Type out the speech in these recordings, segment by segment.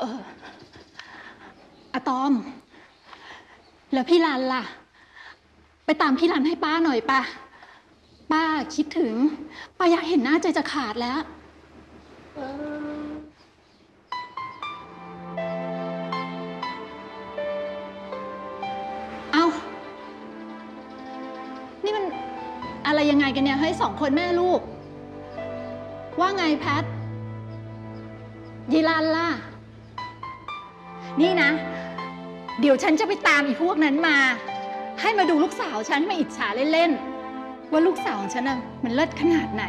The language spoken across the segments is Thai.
เอออะตอม แล้วพี่รันล่ะ ไปตามพี่รันให้ป้าหน่อยปะป้าคิดถึง ป้าอยากเห็นหน้าใจจะขาดแล้ว เอานี่มันอะไรยังไงกันเนี่ยเฮ้ยสองคนแม่ลูก ว่าไงแพทยีรันล่ะ นี่นะ เดี๋ยวฉันจะไปตามอีพวกนั้นมา ให้มาดูลูกสาวฉันมาอิจฉาเล่นๆ ว่าลูกสาวของฉันน่ะมันเลิศขนาดไหน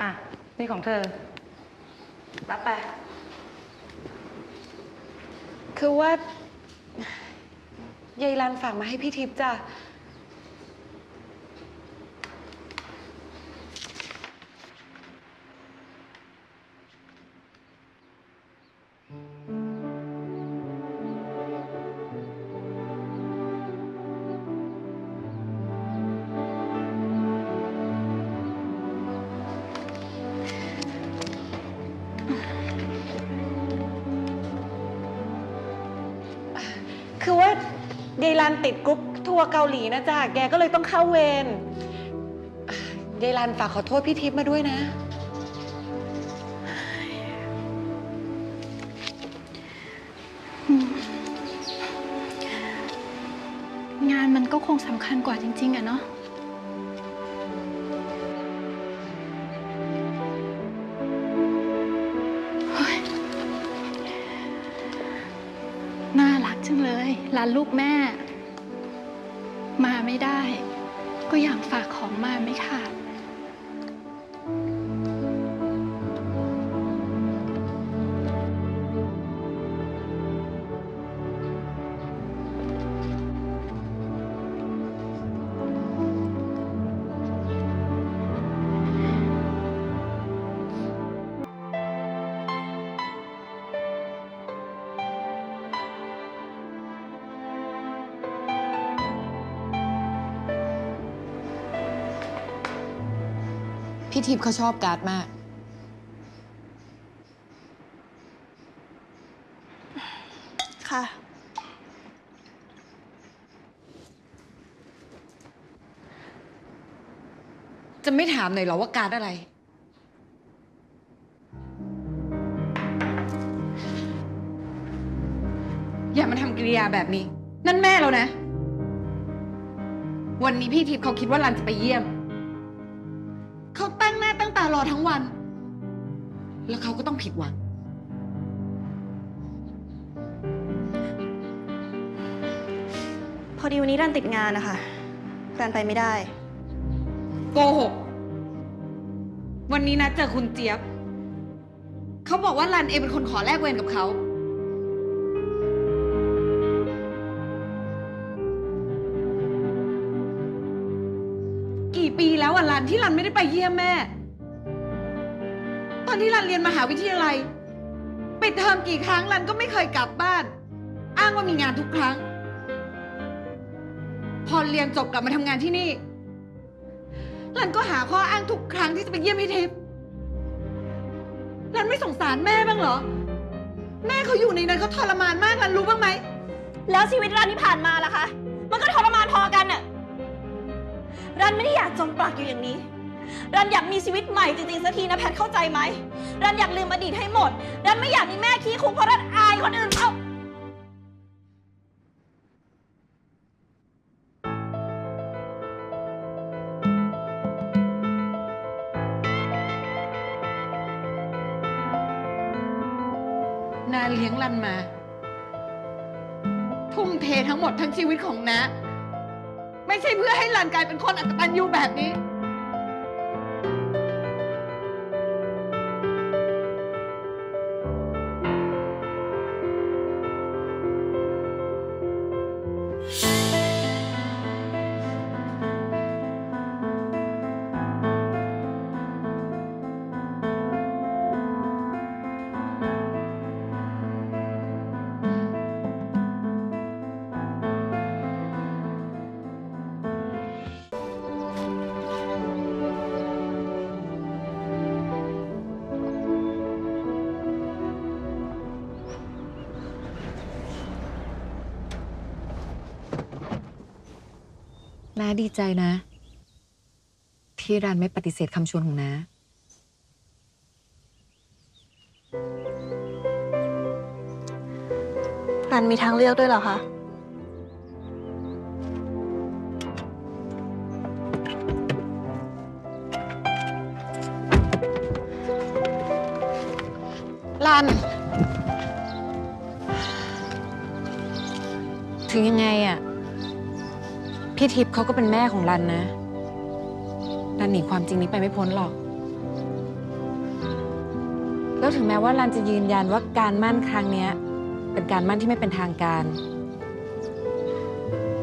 อะ นี่ของเธอ รับไป คือว่ายายรันฝากมาให้พี่ทิพย์จ้ะ ยายรันติดกรุ๊ปทัวร์เกาหลีนะจ๊ะแกก็เลยต้องเข้าเวรยายรันฝากขอโทษพี่ทิพย์มาด้วยนะ งานมันก็คงสำคัญกว่าจริงๆอะเนาะ ลูกแม่ พี่ทิพย์เขาชอบการ์ดมาก ค่ะ จะไม่ถามหน่อยเหรอว่าการ์ดอะไร อย่ามาทำกิริยาแบบนี้ นั่นแม่แล้วนะ วันนี้พี่ทิพย์เขาคิดว่ารันจะไปเยี่ยมเขาตั้งหน้าตั้งตารอทั้งวัน แล้วเขาก็ต้องผิดหวัง พอดีวันนี้รันติดงานนะคะรันไปไม่ได้ โกหก วันนี้นะเจอคุณเจี๊ยบ เขาบอกว่ารันเองเป็นคนขอแลกเวรกับเขา กี่ปีแล้วอะรันที่รันไม่ได้ไปเยี่ยมแม่ ตอนที่รันเรียนมหาวิทยาลัยปิดเทอมกี่ครั้งรันก็ไม่เคยกลับบ้าน อ้างว่ามีงานทุกครั้ง พอเรียนจบกลับมาทำงานที่นี่รันก็หาข้ออ้างทุกครั้งที่จะไปเยี่ยมพี่ทิพย์รันไม่สงสารแม่บ้างเหรอ แม่เขาอยู่ในนั้นเขาทรมานมากรันรู้บ้างไหม แล้วชีวิตรันที่ผ่านมาล่ะคะ มันก็ทรมานพอกันน่ะ รันไม่ได้อยากจมปลักอยู่อย่างนี้ รันอยากมีชีวิตใหม่จริงๆสักทีนะแพทเข้าใจไหม รันอยากลืมอดีตให้หมด รันไม่อยากมีแม่ขี้คุกเพราะรันอายคนอื่นเขานาเลี้ยงรันมา ทุ่มเททั้งหมดทั้งชีวิตของนาไม่ใช่เพื่อให้รันกลายเป็นคนอักตันยูแบบนี้ น้าดีใจนะ ที่รันไม่ปฏิเสธคำชวนของน้า รันมีทางเลือกด้วยเหรอคะ รัน ถึงยังไงอะ พี่ทิพย์เขาก็เป็นแม่ของรันนะ รันหนีความจริงนี้ไปไม่พ้นหรอก แล้วถึงแม้ว่ารันจะยืนยันว่าการมั่นครั้งเนี้ย เป็นการมั่นที่ไม่เป็นทางการ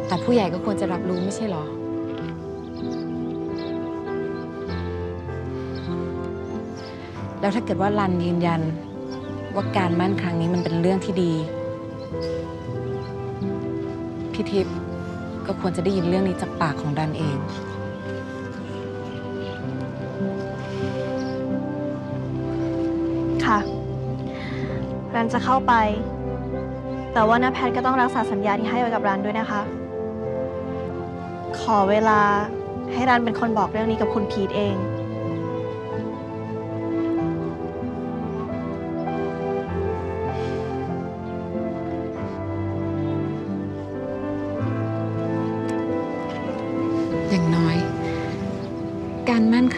แต่ผู้ใหญ่ก็ควรจะรับรู้ไม่ใช่หรอ แล้วถ้าเกิดว่ารันยืนยันว่าการมั่นครั้งนี้มันเป็นเรื่องที่ดี พี่ทิพย์ ก็ควรจะได้ยินเรื่องนี้จากปากของรันเอง ค่ะ รันจะเข้าไป แต่ว่าน้าแพทก็ต้องรักษาสัญญาที่ให้ไว้กับรันด้วยนะคะ ขอเวลาให้รันเป็นคนบอกเรื่องนี้กับคุณพีทเอง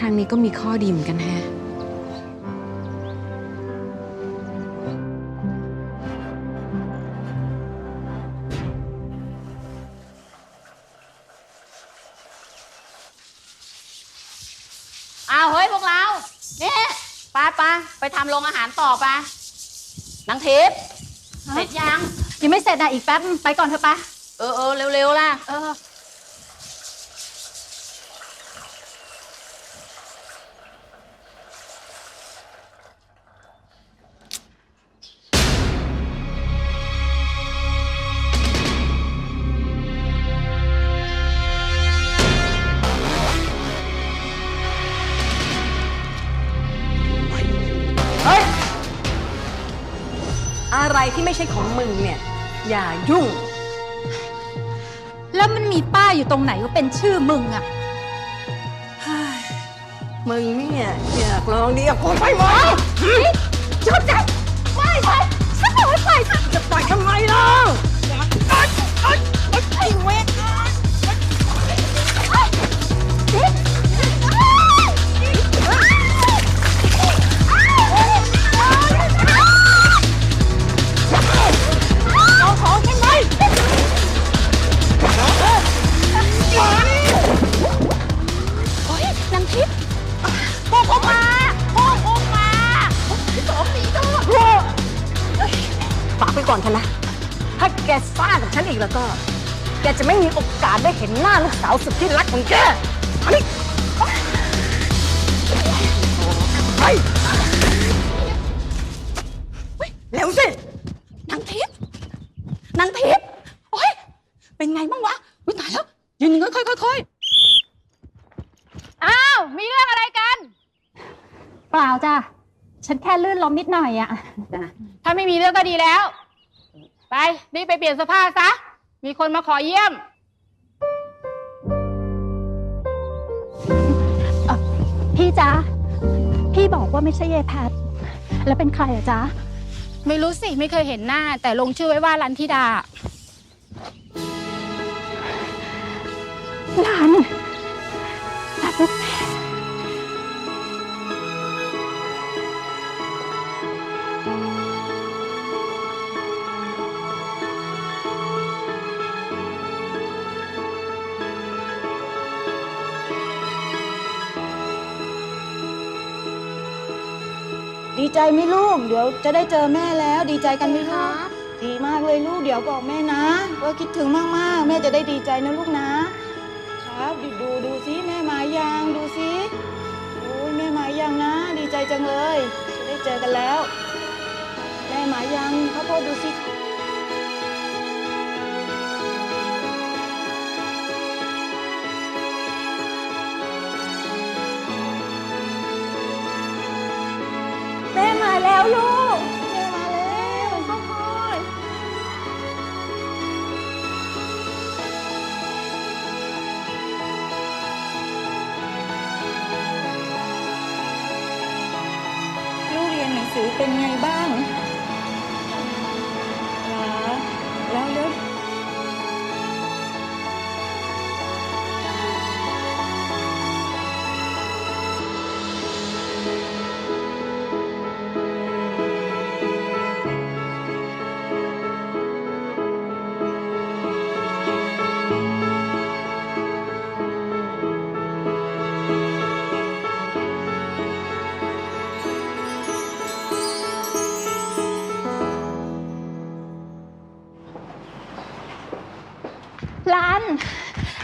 รมั่นครั้งนี้ก็มีข้อดีเหมือนกันแฮะเอาเฮ้ยพวกเรานี่ไปไปไปทำโรงอาหารต่อไปนางทิพย์เสร็จยัง ยังไม่เสร็จอะอีกแป๊บ ไปก่อนเถอะปะเออเออเร็วๆล่ะ เออ อย่ายุ่ง แล้วมันมีป้ายอยู่ตรงไหนว่าเป็นชื่อมึงอะมึงเนี่ยอยากลองดีกับคนไปไหมหยุดนะไม่ไปฉันบอกให้ไปฉันจะปล่อยทำไมล่ะ อนเถอะนะ ถ้าแกซ่ากับฉันอีกแล้วก็ แกจะไม่มีโอกาสได้เห็นหน้าลูกสาวสุดที่รักของแกอันนี้ไปเร็วสินางทิพย์นางทิพย์โอ๊ยเป็นไงบ้างวะอุ้ยตายแล้วยืนนิ่งๆค่อยๆค่อยอ้าว มีเรื่องอะไรกัน เปล่าจ้ะ ฉันแค่ลื่นล้มนิดหน่อยอะถ้าไม่มีเรื่องก็ดีแล้ว ไปรีบไปเปลี่ยนเสื้อผ้าซะ มีคนมาขอเยี่ยม พี่จ๊ะ พี่บอกว่าไม่ใช่ยายแพท แล้วเป็นใครอะจ๊ะ ไม่รู้สิไม่เคยเห็นหน้า แต่ลงชื่อไว้ว่าลันทิดา หลาน ดีใจไหมลูก เดี๋ยวจะได้เจอแม่แล้ว ดีใจกันไหมลูกดีมากเลยลูก เดี๋ยวบอกแม่นะ ว่าคิดถึงมากๆ แม่จะได้ดีใจนะลูกนะ ครับดูดูดูซิแม่มายังดูซิโอ้ยแม่มายังนะ ดีใจจังเลย จะได้เจอกันแล้ว แม่มายังข้าวโพดดูซิแ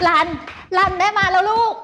ลันลันได้มาแล้วลูก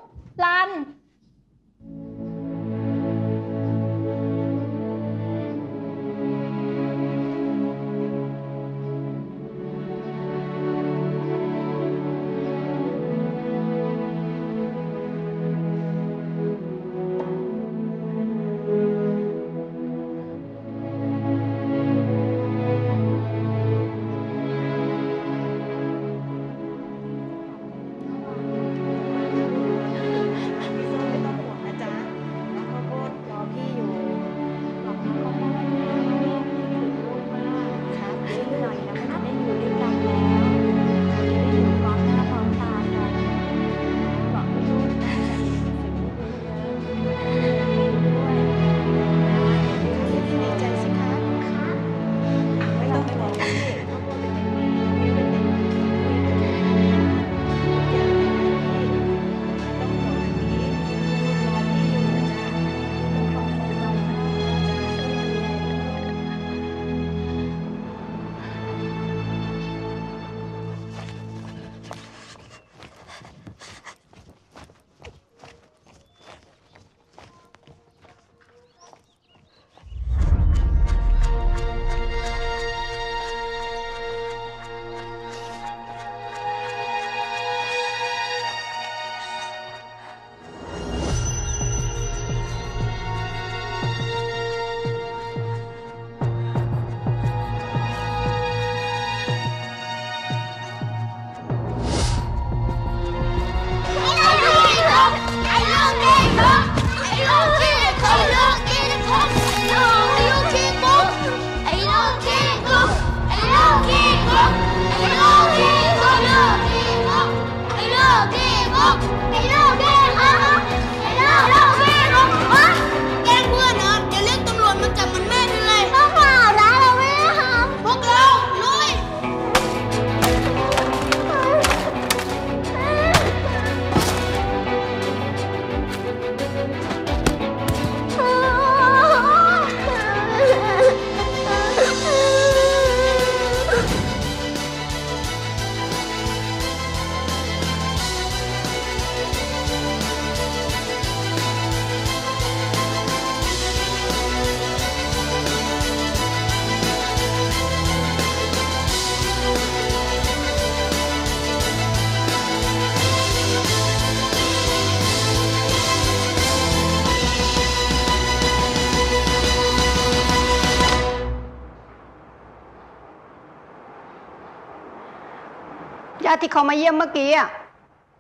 ที่เขามาเยี่ยมเมื่อกี้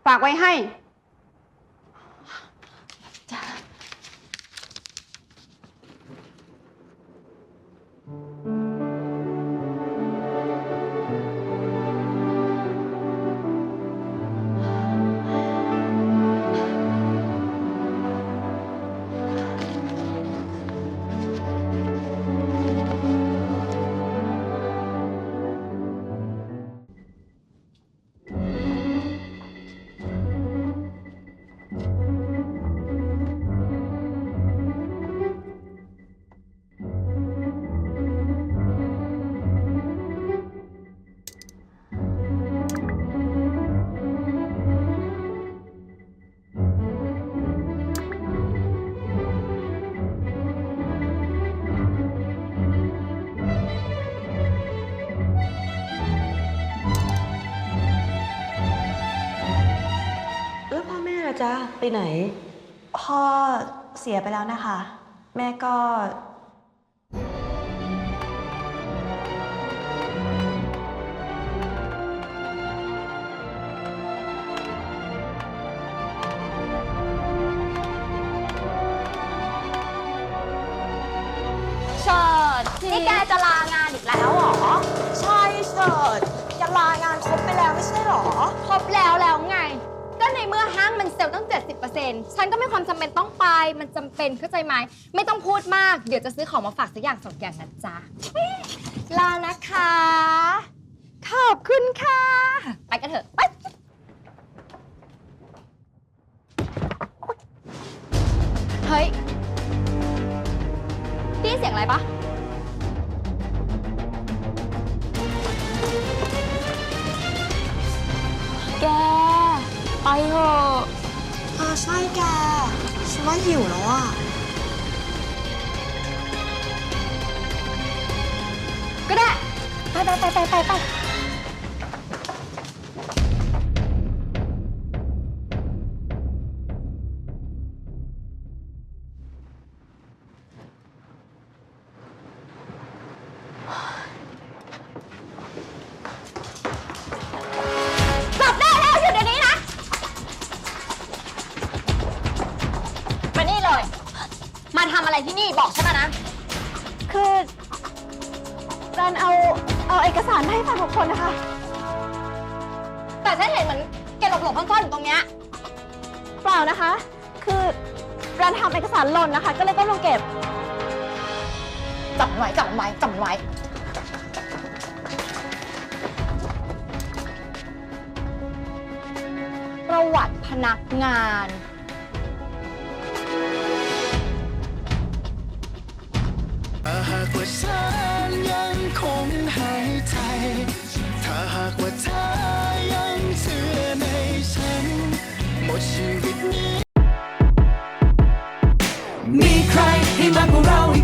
ฝากไว้ให้ จ๊ะ ไปไหน พ่อเสียไปแล้วนะคะ แม่ก็ เชิดนี่แกจะลางานอีกแล้วเหรอ ใช่เฉิดจะลางานครบไปแล้วไม่ใช่หรอ ครบแล้วแล้วไง เมื่อห้างมันเซลล์ตั้ง 70%ฉันก็ไม่ความจำเป็นต้องไป มันจำเป็นเข้าใจไหม ไม่ต้องพูดมาก เดี๋ยวจะซื้อของมาฝากสักอย่างสองอย่างนะจ๊ะ ลานะคะ ขอบคุณค่ะ ไปกันเถอะ ไป เฮ้ยได้ยินเสียงอะไรปะ แก ไปเถอะเออใช่แกฉันว่าหิวแล้วอะก็ได้ ไปไปไปไปไปไป นเอาเอาเอกสารมาให้ฝ่ายบุคคลนะคะ แต่ฉันเห็นเหมือนแกหลบหลบๆซ่อนๆอยู่ตรงเนี้ย เปล่านะคะ คือรันทำเอกสารหล่นนะคะ ก็เลยต้องลงเก็บ จับไว้จับไว้จับไว้ประวัติพนักงานถ้าหากว่าฉันยัง คงหายใจ ถ้าหากว่าเธอยังเชื่อในฉัน หมดชีวิตนี้ มีใครให้มากกว่าเรา